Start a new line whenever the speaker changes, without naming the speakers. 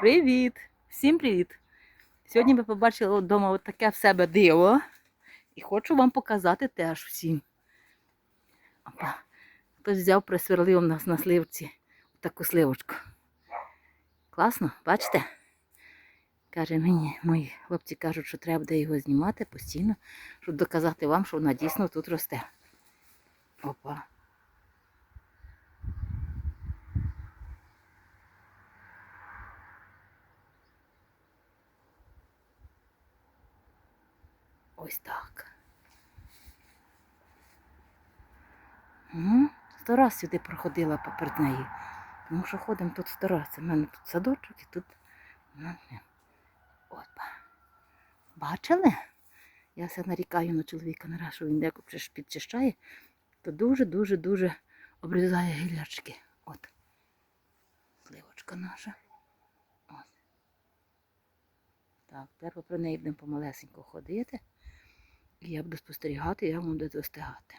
Привіт! Всім привіт! Сьогодні ми побачили вдома таке в себе диво. І хочу вам показати теж всім. Опа. Хтось взяв, присверлив у нас на сливці таку сливочку. Класно, бачите? Каже мені, мої хлопці кажуть, що треба буде його знімати постійно, щоб доказати вам, що вона дійсно тут росте. Опа. Ось так. Сто раз сюди проходила поперед неї. Тому що ходимо тут сто раз. У мене тут садочок і тут. Опа. Бачили? Я все нарікаю на чоловіка на раз, що він деко підчищає, то дуже-дуже-дуже обрізає гілячки. От. Сливочка наша. От. Так, тепер про неї будемо помалесенько ходити. Я буду спостерігати, як вам буде достигати.